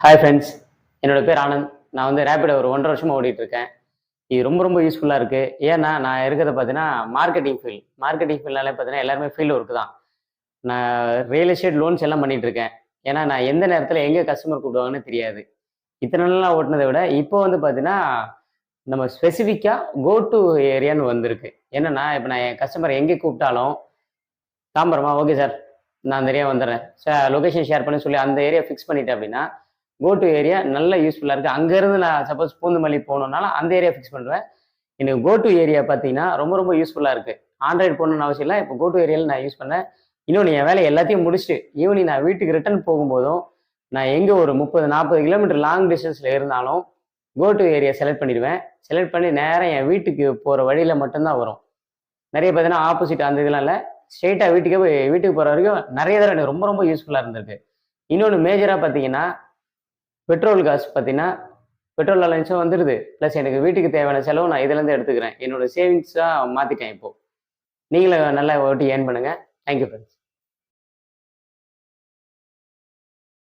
Hi friends என்னோட பேர் ஆனந்த். நான் வந்து ரேப்பிடோ ஒரு ஒன்றரை வருஷமாக ஓடிட்டு இருக்கேன் இது ரொம்ப ரொம்ப யூஸ்ஃபுல்லாக இருக்குது ஏன்னா நான் இருக்கிறத பார்த்தீங்கன்னா மார்க்கெட்டிங் ஃபீல்ட் மார்க்கெட்டிங் ஃபீல்ட்னாலே பார்த்தீங்கன்னா எல்லாருமே ஃபீல்டு ஒர்க்கு தான். நான் ரியல் எஸ்டேட் லோன்ஸ் எல்லாம் பண்ணிகிட்டு இருக்கேன் ஏன்னா நான் எந்த நேரத்தில் எங்கே கஸ்டமர் கூப்பிடுவாங்கன்னு தெரியாது. இத்தனை நாள்லாம் ஓட்டினதை விட இப்போ வந்து பார்த்தீங்கன்னா நம்ம ஸ்பெசிஃபிக்காக கோ டு ஏரியான்னு வந்திருக்கு. என்னன்னா இப்போ நான் என் கஸ்டமர் எங்கே கூப்பிட்டாலும் தாம்பரமா ஓகே சார் நான் அந்த ஏரியா வந்துடுறேன் சார் லொகேஷன் ஷேர் பண்ணி சொல்லி அந்த ஏரியா ஃபிக்ஸ் பண்ணிட்டேன் அப்படின்னா கோ டு ஏரியா நல்ல யூஸ்ஃபுல்லாக இருக்குது அங்கேருந்து நான் சப்போஸ் பூந்துமல்லி போகணுன்னாலும் அந்த ஏரியா ஃபிக்ஸ் பண்ணுவேன் எனக்கு கோ டு ஏரியா பார்த்தீங்கன்னா ரொம்ப ரொம்ப யூஸ்ஃபுல்லாக இருக்குது ஆண்ட்ராய்டு போகணுன்னு அவசியம் இல்லை. இப்போ கோ டு ஏரியாவில் நான் யூஸ் பண்ணேன். இன்னொன்று என் வேலை எல்லாத்தையும் முடிச்சுட்டு ஈவினிங் நான் வீட்டுக்கு ரிட்டர்ன் போகும்போதும் நான் எங்கே ஒரு முப்பது நாற்பது கிலோமீட்டர் லாங் டிஸ்டன்ஸில் இருந்தாலும் கோ டு ஏரியா செலக்ட் பண்ணிடுவேன். செலக்ட் பண்ணி நேராக என் வீட்டுக்கு போகிற வழியில் மட்டும்தான் வரும். நிறைய பார்த்தீங்கன்னா ஆப்போசிட் அந்த இதெல்லாம் இல்லை. ஸ்ட்ரெயிட்டாக வீட்டுக்கே போய் வீட்டுக்கு போகிற வரைக்கும் நிறைய தடவை எனக்கு ரொம்ப ரொம்ப யூஸ்ஃபுல்லாக இருந்திருக்கு. இன்னொன்று மேஜராக பார்த்தீங்கன்னா பெட்ரோல் காசு பார்த்தீங்கன்னா பெட்ரோல் அலைன்ஸும் வந்துடுது ப்ளஸ் எனக்கு வீட்டுக்கு தேவையான செலவு நான் இதுலேருந்து எடுத்துக்கிறேன். என்னோட சேவிங்ஸாக மாற்றிட்டேன் இப்போது நீங்களும் நல்லா ஓட்டி ஏர்ன் பண்ணுங்கள் தேங்க்யூ ஃப்ரெண்ட்ஸ்